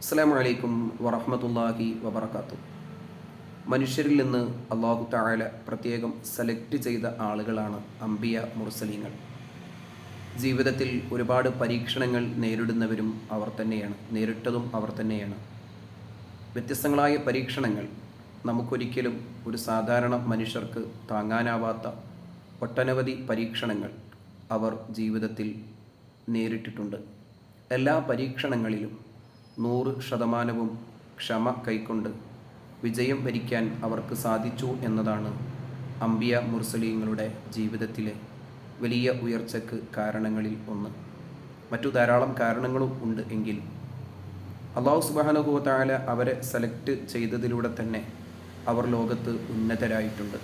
അസ്സാം വലൈക്കും വറഹമത്തല്ലാഹി വബർക്കാത്തു മനുഷ്യരിൽ നിന്ന് അള്ളാഹു താഴെ പ്രത്യേകം സെലക്ട് ചെയ്ത ആളുകളാണ് അംബിയ മുർസലീങ്ങൾ. ജീവിതത്തിൽ ഒരുപാട് പരീക്ഷണങ്ങൾ നേരിടുന്നവരും അവർ തന്നെയാണ് നേരിട്ടതും അവർ തന്നെയാണ്. വ്യത്യസ്തങ്ങളായ പരീക്ഷണങ്ങൾ നമുക്കൊരിക്കലും ഒരു സാധാരണ മനുഷ്യർക്ക് താങ്ങാനാവാത്ത ഒട്ടനവധി പരീക്ഷണങ്ങൾ അവർ ജീവിതത്തിൽ നേരിട്ടിട്ടുണ്ട്. എല്ലാ പരീക്ഷണങ്ങളിലും നൂറ് ശതമാനവും ക്ഷമ കൈക്കൊണ്ട് വിജയം വരിക്കാൻ അവർക്ക് സാധിച്ചു എന്നതാണ് അംബിയ മുർസലീങ്ങളുടെ ജീവിതത്തിലെ വലിയ ഉയർച്ചയ്ക്ക് കാരണങ്ങളിൽ ഒന്ന്. മറ്റു ധാരാളം കാരണങ്ങളും ഉണ്ട് എങ്കിൽ അള്ളാഹു സുബാനുഭവത്തായ അവരെ സെലക്ട് ചെയ്തതിലൂടെ തന്നെ അവർ ലോകത്ത് ഉന്നതരായിട്ടുണ്ട്.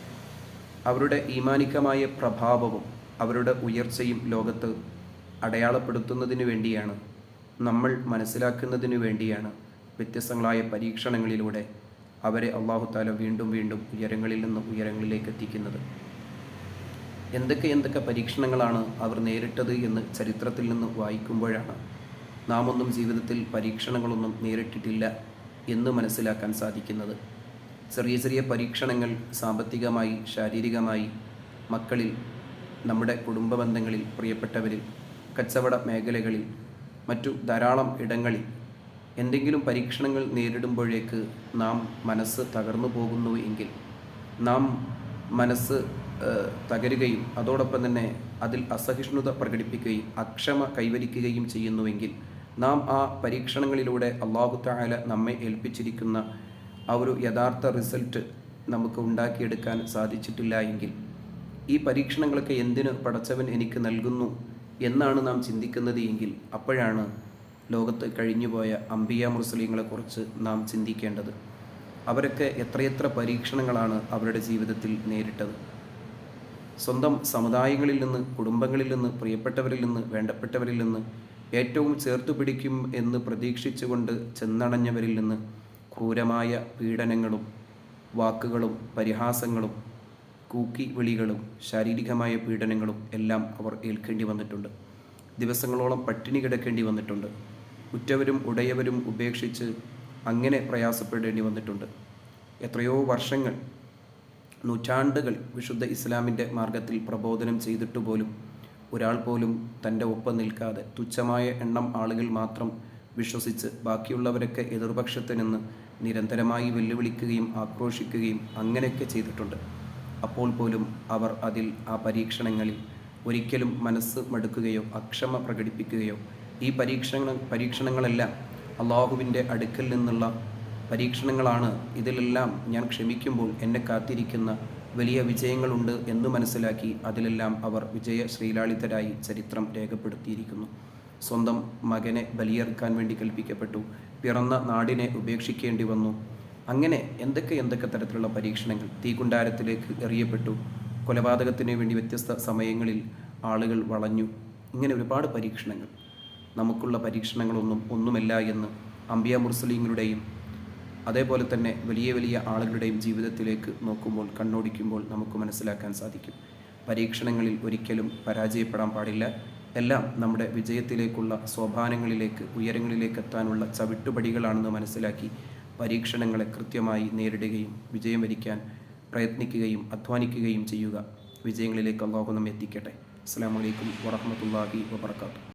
അവരുടെ ഈമാനികമായ പ്രഭാവവും അവരുടെ ഉയർച്ചയും ലോകത്ത് അടയാളപ്പെടുത്തുന്നതിന് വേണ്ടിയാണ് നമ്മൾ മനസ്സിലാക്കുന്നതിനു വേണ്ടിയാണ് വ്യത്യസ്തങ്ങളായ പരീക്ഷണങ്ങളിലൂടെ അവരെ അള്ളാഹു താല വീണ്ടും വീണ്ടും ഉയരങ്ങളിൽ നിന്ന് ഉയരങ്ങളിലേക്ക് എത്തിക്കുന്നത്. എന്തൊക്കെ എന്തൊക്കെ പരീക്ഷണങ്ങളാണ് അവർ നേരിട്ടത് എന്ന് ചരിത്രത്തിൽ നിന്ന് വായിക്കുമ്പോഴാണ് നാം ഒന്നും ജീവിതത്തിൽ പരീക്ഷണങ്ങളൊന്നും നേരിട്ടിട്ടില്ല എന്ന് മനസ്സിലാക്കാൻ സാധിക്കുന്നത്. ചെറിയ ചെറിയ പരീക്ഷണങ്ങൾ സാമ്പത്തികമായി ശാരീരികമായി മക്കളിൽ നമ്മുടെ കുടുംബ ബന്ധങ്ങളിൽ പ്രിയപ്പെട്ടവരിൽ കച്ചവട മേഖലകളിൽ മറ്റു ധാരാളം ഇടങ്ങളിൽ എന്തെങ്കിലും പരീക്ഷണങ്ങൾ നേരിടുമ്പോഴേക്ക് നാം മനസ്സ് തകർന്നു പോകുന്നു എങ്കിൽ നാം മനസ്സ് തകരുകയും അതോടൊപ്പം തന്നെ അതിൽ അസഹിഷ്ണുത പ്രകടിപ്പിക്കുകയും അക്ഷമ കൈവരിക്കുകയും ചെയ്യുന്നുവെങ്കിൽ നാം ആ പരീക്ഷണങ്ങളിലൂടെ അള്ളാഹു താല നമ്മെ ഏൽപ്പിച്ചിരിക്കുന്ന ആ ഒരു യഥാർത്ഥ റിസൾട്ട് നമുക്ക് ഉണ്ടാക്കിയെടുക്കാൻ സാധിച്ചിട്ടില്ല എങ്കിൽ ഈ പരീക്ഷണങ്ങളൊക്കെ എന്തിനു പടച്ചവൻ എനിക്ക് നൽകുന്നു എന്നാണ് നാം ചിന്തിക്കുന്നത് എങ്കിൽ അപ്പോഴാണ് ലോകത്ത് കഴിഞ്ഞുപോയ അംബിയ മുസ്ലിങ്ങളെക്കുറിച്ച് നാം ചിന്തിക്കേണ്ടത്. അവരൊക്കെ എത്രയെത്ര പരീക്ഷണങ്ങളാണ് അവരുടെ ജീവിതത്തിൽ നേരിട്ടത്. സ്വന്തം സമുദായങ്ങളിൽ നിന്ന് കുടുംബങ്ങളിൽ നിന്ന് പ്രിയപ്പെട്ടവരിൽ നിന്ന് വേണ്ടപ്പെട്ടവരിൽ നിന്ന് ഏറ്റവും ചേർത്തു പിടിക്കും എന്ന് പ്രതീക്ഷിച്ചുകൊണ്ട് ചെന്നണഞ്ഞവരിൽ നിന്ന് ക്രൂരമായ പീഡനങ്ങളും വാക്കുകളും പരിഹാസങ്ങളും കൂക്കി വിളികളും ശാരീരികമായ പീഡനങ്ങളും എല്ലാം അവർ ഏൽക്കേണ്ടി വന്നിട്ടുണ്ട്. ദിവസങ്ങളോളം പട്ടിണി കിടക്കേണ്ടി വന്നിട്ടുണ്ട്. ഉറ്റവരും ഉടയവരും ഉപേക്ഷിച്ച് അങ്ങനെ പ്രയാസപ്പെടേണ്ടി വന്നിട്ടുണ്ട്. എത്രയോ വർഷങ്ങൾ നൂറ്റാണ്ടുകൾ വിശുദ്ധ ഇസ്ലാമിന്റെ മാർഗത്തിൽ പ്രബോധനം ചെയ്തിട്ട് പോലും ഒരാൾ പോലും തന്റെ ഒപ്പം നിൽക്കാതെ തുച്ഛമായ എണ്ണം ആളുകൾ മാത്രം വിശ്വസിച്ച് ബാക്കിയുള്ളവരൊക്കെ എതിർപക്ഷത്ത് നിന്ന് നിരന്തരമായി വെല്ലുവിളിക്കുകയും ആക്രോശിക്കുകയും അങ്ങനെയൊക്കെ ചെയ്തിട്ടുണ്ട്. അപ്പോൾ പോലും അവർ അതിൽ ആ പരീക്ഷണങ്ങളിൽ ഒരിക്കലും മനസ്സ് മടുക്കുകയോ അക്ഷമ പ്രകടിപ്പിക്കുകയോ ഈ പരീക്ഷണ പരീക്ഷണങ്ങളെല്ലാം അള്ളാഹുവിന്റെ അടുക്കൽ നിന്നുള്ള പരീക്ഷണങ്ങളാണ്. ഇതിലെല്ലാം ഞാൻ ക്ഷമിക്കുമ്പോൾ എന്നെ കാത്തിരിക്കുന്ന വലിയ വിജയങ്ങളുണ്ട് എന്ന് മനസ്സിലാക്കി അതിലെല്ലാം അവർ വിജയ ശ്രീലാളിതരായി ചരിത്രം രേഖപ്പെടുത്തിയിരിക്കുന്നു. സ്വന്തം മകനെ ബലിയേർക്കാൻ വേണ്ടി കൽപ്പിക്കപ്പെട്ടു. പിറന്ന നാടിനെ ഉപേക്ഷിക്കേണ്ടി വന്നു. അങ്ങനെ എന്തൊക്കെ എന്തൊക്കെ തരത്തിലുള്ള പരീക്ഷണങ്ങൾ തീകുണ്ടാരത്തിലേക്ക് എറിയപ്പെട്ടു? കൊലപാതകത്തിന് വേണ്ടി വ്യത്യസ്ത സമയങ്ങളിൽ ആളുകൾ വളഞ്ഞു. ഇങ്ങനെ ഒരുപാട് പരീക്ഷണങ്ങൾ. നമുക്കുള്ള പരീക്ഷണങ്ങളൊന്നും ഒന്നുമല്ല എന്ന് അംബിയ മുർസലീങ്ങളുടെയും അതേപോലെ തന്നെ വലിയ വലിയ ആളുകളുടെയും ജീവിതത്തിലേക്ക് നോക്കുമ്പോൾ കണ്ണോടിക്കുമ്പോൾ നമുക്ക് മനസ്സിലാക്കാൻ സാധിക്കും. പരീക്ഷണങ്ങളിൽ ഒരിക്കലും പരാജയപ്പെടാൻ പാടില്ല. എല്ലാം നമ്മുടെ വിജയത്തിലേക്കുള്ള സോപാനങ്ങളിലേക്ക് ഉയരങ്ങളിലേക്ക് എത്താനുള്ള ചവിട്ടുപടികളാണെന്ന് മനസ്സിലാക്കി പരീക്ഷണങ്ങളെ കൃത്യമായി നേരിടുകയും വിജയം വരിക്കാൻ പ്രയത്നിക്കുകയും അധ്വാനിക്കുകയും ചെയ്യുക. വിജയങ്ങളിലേക്ക് അള്ളാഹു നമ്മെ എത്തിക്കട്ടെ. അസ്സാം വലൈക്കും വറഹമത്തല്ലാഹി വാബർക്കാത്തു